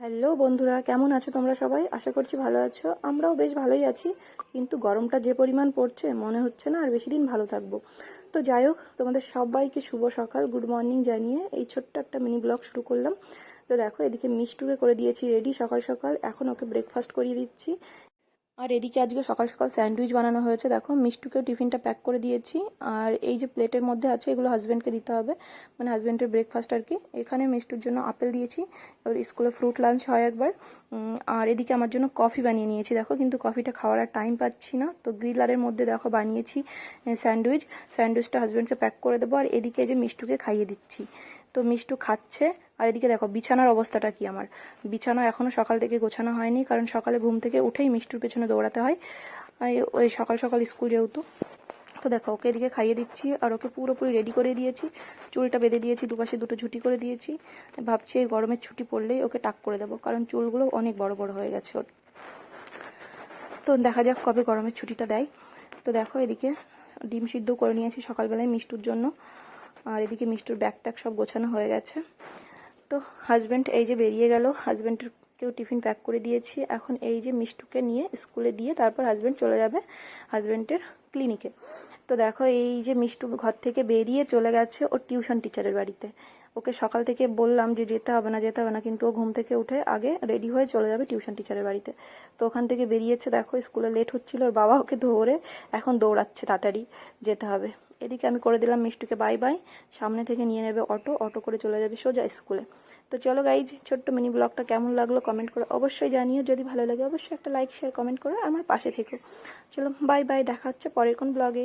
Hello বন্ধুরা, কেমন আছো তোমরা সবাই? আশা করছি ভালো আছো। আমরাও বেশ ভালোই আছি, কিন্তু গরমটা যে পরিমাণ পড়ছে, মনে হচ্ছে না আর বেশি দিন ভালো থাকব। তো যাই হোক, তোমাদের সবাইকে শুভ সকাল, গুড মর্নিং জানিয়ে এই ছোট্ট একটা মিনি ব্লগ শুরু করলাম। তো দেখো, এদিকে মিষ্টুকে করে দিয়েছি রেডি সকাল সকাল। এখন ওকে ব্রেকফাস্ট করিয়ে দিচ্ছি। আর এদিকে আজকে সকাল সকাল স্যান্ডউইচ বানানো হয়েছে। দেখো, মিষ্টুকেও টিফিনটা প্যাক করে দিয়েছি। আর এই যে প্লেটের মধ্যে আছে, এগুলো হাজব্যান্ডকে দিতে হবে। মানে হাজব্যান্ডের ব্রেকফাস্ট আর কি। এখানে মিষ্টুর জন্য আপেল দিয়েছি। ওর স্কুলে ফ্রুট লাঞ্চ হয় একবার। আর এদিকে আমার জন্য কফি বানিয়ে নিয়েছি। দেখো, কিন্তু কফিটা খাওয়ার আর টাইম পাচ্ছি না। তো গ্রিলারের মধ্যে দেখো বানিয়েছি স্যান্ডউইচ। স্যান্ডউইচটা হাজব্যান্ডকে প্যাক করে দেবো। আর এদিকে যে মিষ্টুকে খাইয়ে দিচ্ছি। তো মিষ্টু খাচ্ছে। আর এদিকে দেখো, বিছানার অবস্থাটা কি আমার? বিছানা এখনও সকাল থেকে গোছানো হয়নি, কারণ সকালে ঘুম থেকে উঠেই মিষ্টুর পেছনে দৌড়াতে হয়। ওই সকাল সকাল স্কুল যেহেতু, তো দেখো, ওকে এদিকে খাইয়ে দিচ্ছি, আর ওকে পুরোপুরি রেডি করে দিয়েছি। চুলটা বেঁধে দিয়েছি, দুপাশে দুটো ঝুটি করে দিয়েছি। ভাবছি এই গরমের ছুটি পড়লেই ওকে টাক করে দেবো, কারণ চুলগুলো অনেক বড় বড় হয়ে গেছে ওর। তো দেখা যাক কবে গরমের ছুটিটা দেয়। তো দেখো, এদিকে ডিম সিদ্ধ করে নিয়েছি সকালবেলায় মিষ্টুর জন্য। আর এদিকে মিষ্টুর ব্যাগ ট্যাগ সব গোছানো হয়ে গেছে। তো হাজব্যান্ড এই যে বেরিয়ে গেল হাজব্যান্ডকেও টিফিন প্যাক করে দিয়েছি। এখন এই যে মিষ্টুকে নিয়ে স্কুলে দিয়ে তারপর হাজব্যান্ড চলে যাবে হাজব্যান্ডের ক্লিনিকে তো দেখো এই যে মিষ্টু ঘর থেকে বেরিয়ে চলে গেছে ওর টিউশন টিচারের বাড়িতে। ওকে সকাল থেকে বললাম যে যেতে হবে না, যেতে হবে না, কিন্তু ও ঘুম থেকে উঠে আগে রেডি হয়ে চলে যাবে টিউশন টিচারের বাড়িতে। তো ওখান থেকে বেরিয়েছে, দেখো স্কুলে লেট হচ্ছিল, ওর বাবা ওকে ধরে এখন দৌড়াচ্ছে তাড়াতাড়ি যেতে হবে। এদিকে আমি করে দিলাম মিষ্টুকে বাই বাই সামনে থেকে নিয়ে নেবে অটো অটো করে চলে যাবে সোজা স্কুলে। তো চলো গাইজ ছোট্ট মিনি ব্লগটা কেমন লাগল কমেন্ট করে অবশ্যই জানিও। যদি ভালো লাগে অবশ্যই একটা লাইক শেয়ার কমেন্ট করে আমার পাশে থেকো। চলো বাই বাই দেখা হচ্ছে পরের কোন ব্লগে